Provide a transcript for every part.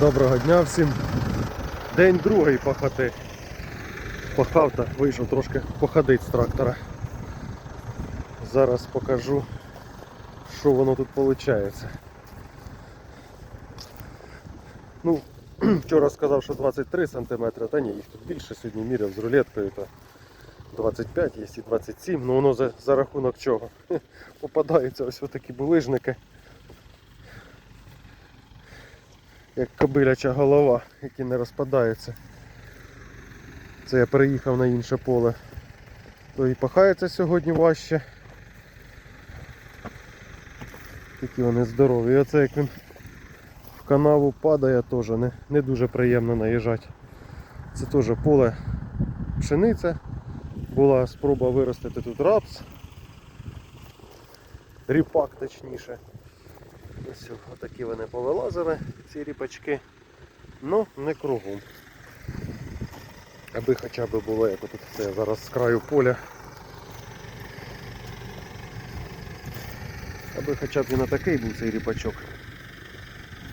Доброго дня всім. День другий пахоти. Пахав та вийшов трошки походити з трактора. Зараз покажу, що воно тут виходить. Ну, вчора сказав, що 23 см, та ні, їх тут більше сьогодні міряв з рулеткою, то 25, є і 27, ну воно за, за рахунок чого. Попадаються ось такі булижники. Як кобиляча голова, які не розпадаються. Це я переїхав на інше поле. То і пахається сьогодні важче. Такі вони здорові. І оце як він в канаву падає, теж не, не дуже приємно наїжджати. Це теж поле пшениця. Була спроба виростити тут рапс. Ріпак точніше. Ось отакі вони повилазили, ці ріпачки. Ну, не кругом. Аби хоча б було, як отут це зараз з краю поля. Аби хоча б він не такий був цей ріпачок.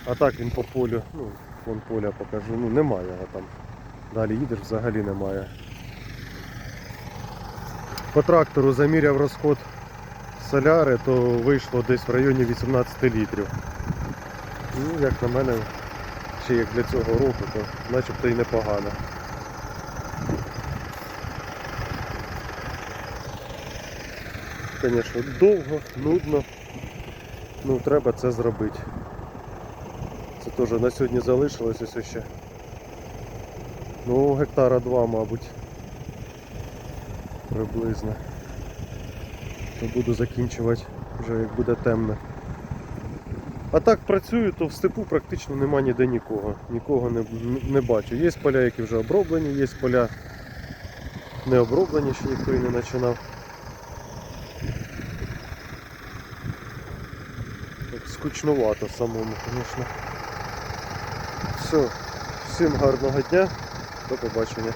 А так він по полю, ну, вон поля покажу, ну немає його там. Далі їдеш взагалі немає. По трактору заміряв розход соляри, то вийшло десь в районі 18 літрів. Ну, як на мене, ще як для цього року, то начебто і непогано. Звісно, довго, нудно. Ну, треба це зробити. Це теж на сьогодні залишилось ось ще. Ну, гектара два, мабуть. Приблизно. То буду закінчувати вже як буде темно. А так працюю, то в степу практично нема ніде нікого. Нікого не, не бачу. Є поля, які вже оброблені, є поля не оброблені, ще ніхто і не починав. Так скучновато самому, звісно. Все, всім гарного дня, до побачення.